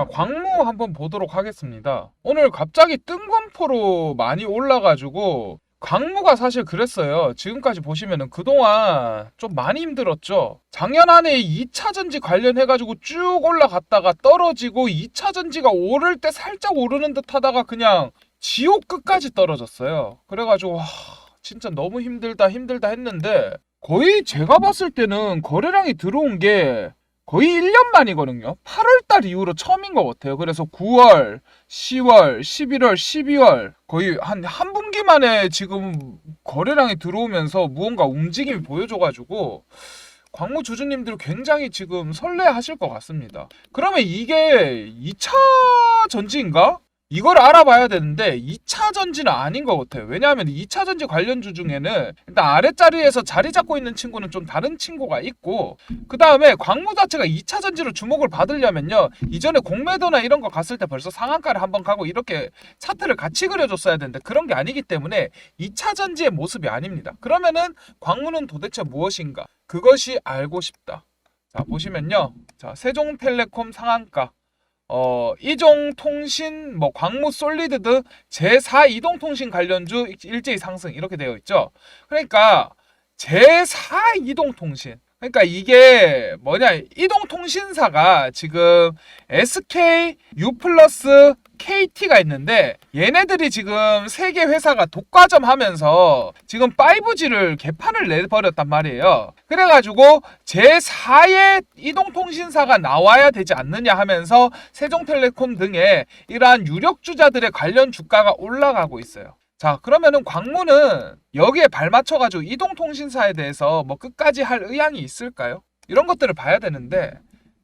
자, 광무 한번 보도록 하겠습니다. 오늘 갑자기 뜬금포로 많이 올라가지고 광무가 사실 그랬어요. 지금까지 보시면은 그동안 좀 많이 힘들었죠. 작년 한해 2차 전지 관련해가지고 쭉 올라갔다가 떨어지고 2차 전지가 오를 때 살짝 오르는 듯 하다가 그냥 지옥 끝까지 떨어졌어요. 그래가지고 와, 진짜 너무 힘들다 힘들다 했는데 거의 제가 봤을 때는 거래량이 들어온 게 거의 1년 만이거든요. 8월달 이후로 처음인 것 같아요. 그래서 9월, 10월, 11월, 12월 거의 한 한 분기 만에 지금 거래량이 들어오면서 무언가 움직임이 보여줘가지고 광무 주주님들 굉장히 지금 설레하실 것 같습니다. 그러면 이게 2차 전지인가? 이걸 알아봐야 되는데 2차 전지는 아닌 것 같아요. 왜냐하면 2차 전지 관련주 중에는 일단 아랫자리에서 자리 잡고 있는 친구는 좀 다른 친구가 있고 그 다음에 광무 자체가 2차 전지로 주목을 받으려면요 이전에 공매도나 이런 거 갔을 때 벌써 상한가를 한번 가고 이렇게 차트를 같이 그려줬어야 되는데 그런 게 아니기 때문에 2차 전지의 모습이 아닙니다. 그러면은 광무는 도대체 무엇인가? 그것이 알고 싶다. 자 보시면요 자 세종텔레콤 상한가 어, 이종통신, 뭐, 광무 솔리드드 제4 이동통신 관련주 일제히 상승 이렇게 되어 있죠. 그러니까 제4 이동통신. 그러니까 이게 뭐냐 이동통신사가 지금 SK, U 플러스, KT가 있는데 얘네들이 지금 세계 회사가 독과점 하면서 지금 5G를 개판을 내버렸단 말이에요. 그래가지고 제4의 이동통신사가 나와야 되지 않느냐 하면서 세종텔레콤 등의 이러한 유력주자들의 관련 주가가 올라가고 있어요. 자, 그러면은 광무는 여기에 발맞춰가지고 이동통신사에 대해서 뭐 끝까지 할 의향이 있을까요? 이런 것들을 봐야 되는데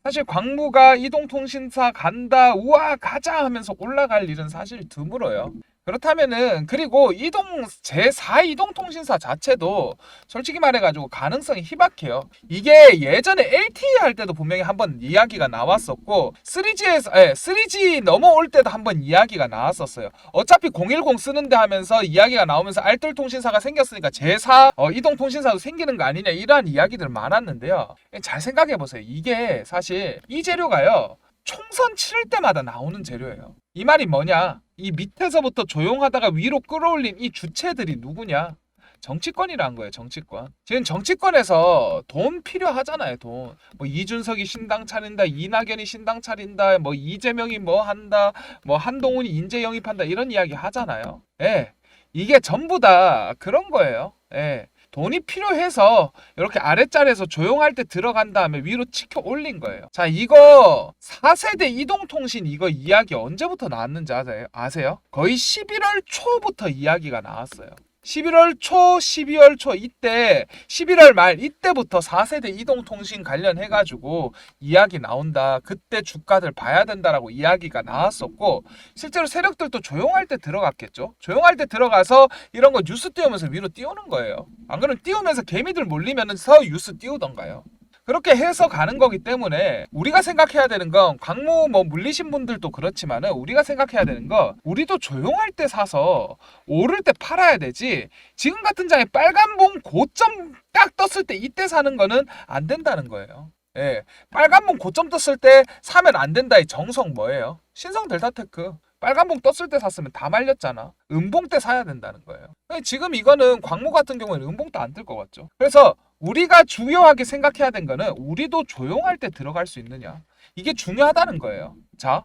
사실 광무가 이동통신사 간다, 우와, 가자 하면서 올라갈 일은 사실 드물어요. 그렇다면은 그리고 이동 제4 이동 통신사 자체도 솔직히 말해가지고 가능성이 희박해요. 이게 예전에 LTE 할 때도 분명히 한번 이야기가 나왔었고 3G에서 예, 3G 넘어올 때도 한번 이야기가 나왔었어요. 어차피 010 쓰는데 하면서 이야기가 나오면서 알뜰 통신사가 생겼으니까 제4 어, 이동 통신사도 생기는 거 아니냐 이러한 이야기들 많았는데요. 잘 생각해 보세요. 이게 사실 이 재료가요. 총선 치를 때마다 나오는 재료예요. 이 말이 뭐냐? 이 밑에서부터 조용하다가 위로 끌어올린 이 주체들이 누구냐? 정치권이란 거예요, 정치권. 지금 정치권에서 돈 필요하잖아요, 돈. 뭐 이준석이 신당 차린다, 이낙연이 신당 차린다, 뭐 이재명이 뭐 한다, 뭐 한동훈이 인재 영입한다 이런 이야기 하잖아요. 예. 이게 전부 다 그런 거예요. 예. 돈이 필요해서 이렇게 아랫자리에서 조용할 때 들어간 다음에 위로 치켜 올린 거예요. 자, 이거 4세대 이동통신 이거 이야기 언제부터 나왔는지 아세요? 아세요? 거의 11월 초부터 이야기가 나왔어요. 11월 초, 12월 초 이때 11월 말 이때부터 4세대 이동통신 관련해 가지고 이야기 나온다. 그때 주가들 봐야 된다라고 이야기가 나왔었고 실제로 세력들도 조용할 때 들어갔겠죠. 조용할 때 들어가서 이런 거 뉴스 띄우면서 위로 띄우는 거예요. 안 그러면 띄우면서 개미들 몰리면서 뉴스 띄우던가요. 그렇게 해서 가는 거기 때문에 우리가 생각해야 되는 건 광무 뭐 물리신 분들도 그렇지만은 우리가 생각해야 되는 건 우리도 조용할 때 사서 오를 때 팔아야 되지 지금 같은 장에 빨간 봉 고점 딱 떴을 때 이때 사는 거는 안 된다는 거예요. 예. 빨간 봉 고점 떴을 때 사면 안 된다의 정성 뭐예요? 신성 델타테크. 빨간 봉 떴을 때 샀으면 다 말렸잖아. 음봉 때 사야 된다는 거예요. 지금 이거는 광무 같은 경우에는 음봉도 안뜰 것 같죠. 그래서 우리가 중요하게 생각해야 된 거는 우리도 조용할 때 들어갈 수 있느냐. 이게 중요하다는 거예요. 자,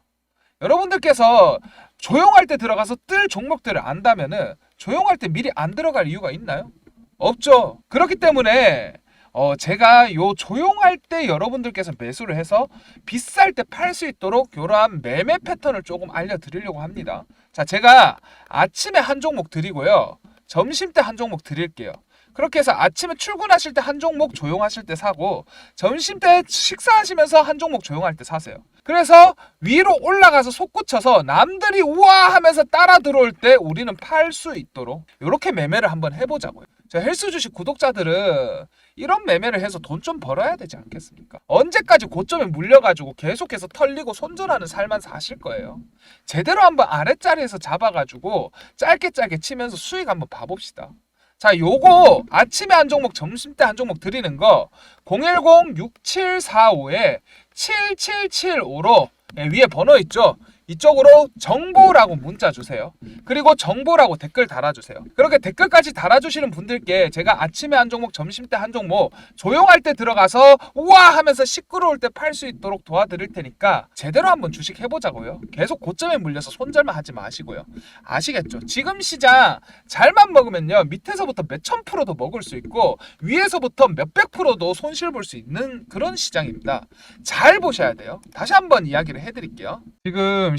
여러분들께서 조용할 때 들어가서 뜰 종목들을 안다면은 조용할 때 미리 안 들어갈 이유가 있나요? 없죠. 그렇기 때문에 어, 제가 요 조용할 때 여러분들께서 매수를 해서 비쌀 때 팔 수 있도록 이러한 매매 패턴을 조금 알려드리려고 합니다. 자, 제가 아침에 한 종목 드리고요. 점심 때 한 종목 드릴게요. 그렇게 해서 아침에 출근하실 때 한 종목 조용하실 때 사고 점심 때 식사하시면서 한 종목 조용할 때 사세요. 그래서 위로 올라가서 솟구쳐서 남들이 우와 하면서 따라 들어올 때 우리는 팔 수 있도록 이렇게 매매를 한번 해보자고요. 저 헬스 주식 구독자들은 이런 매매를 해서 돈 좀 벌어야 되지 않겠습니까? 언제까지 고점에 물려가지고 계속해서 털리고 손절하는 삶만 사실 거예요. 제대로 한번 아랫자리에서 잡아가지고 짧게 짧게 치면서 수익 한번 봐봅시다. 자, 요거 아침에 한 종목, 점심 때 한 종목 드리는 거 010-6745에 7775로 예, 위에 번호 있죠? 이쪽으로 정보라고 문자 주세요. 그리고 정보라고 댓글 달아주세요. 그렇게 댓글까지 달아주시는 분들께 제가 아침에 한 종목, 점심 때 한 종목, 조용할 때 들어가서 우와 하면서 시끄러울 때 팔 수 있도록 도와드릴 테니까 제대로 한번 주식 해보자고요. 계속 고점에 물려서 손절만 하지 마시고요. 아시겠죠? 지금 시장 잘만 먹으면요 밑에서부터 몇천 프로도 먹을 수 있고 위에서부터 몇백 프로도 손실 볼 수 있는 그런 시장입니다. 잘 보셔야 돼요. 다시 한번 이야기를 해드릴게요. 지금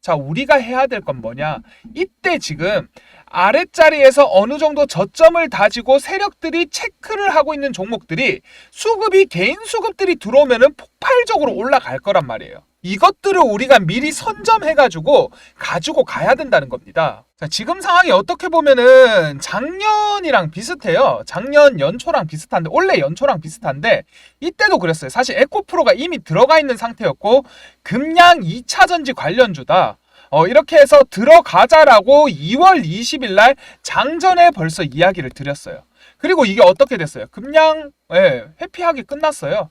자, 우리가 해야 될 건 뭐냐? 이때 지금 아랫자리에서 어느 정도 저점을 다지고 세력들이 체크를 하고 있는 종목들이 수급이 개인 수급들이 들어오면은 폭발적으로 올라갈 거란 말이에요. 이것들을 우리가 미리 선점해가지고 가지고 가야 된다는 겁니다. 자, 지금 상황이 어떻게 보면은 작년이랑 비슷해요. 작년 연초랑 비슷한데, 원래 연초랑 비슷한데, 이때도 그랬어요. 사실 에코프로가 이미 들어가 있는 상태였고, 금양 2차전지 관련주다. 어, 이렇게 해서 들어가자라고 2월 20일 날 장전에 벌써 이야기를 드렸어요. 그리고 이게 어떻게 됐어요? 금양, 예, 회피하게 끝났어요.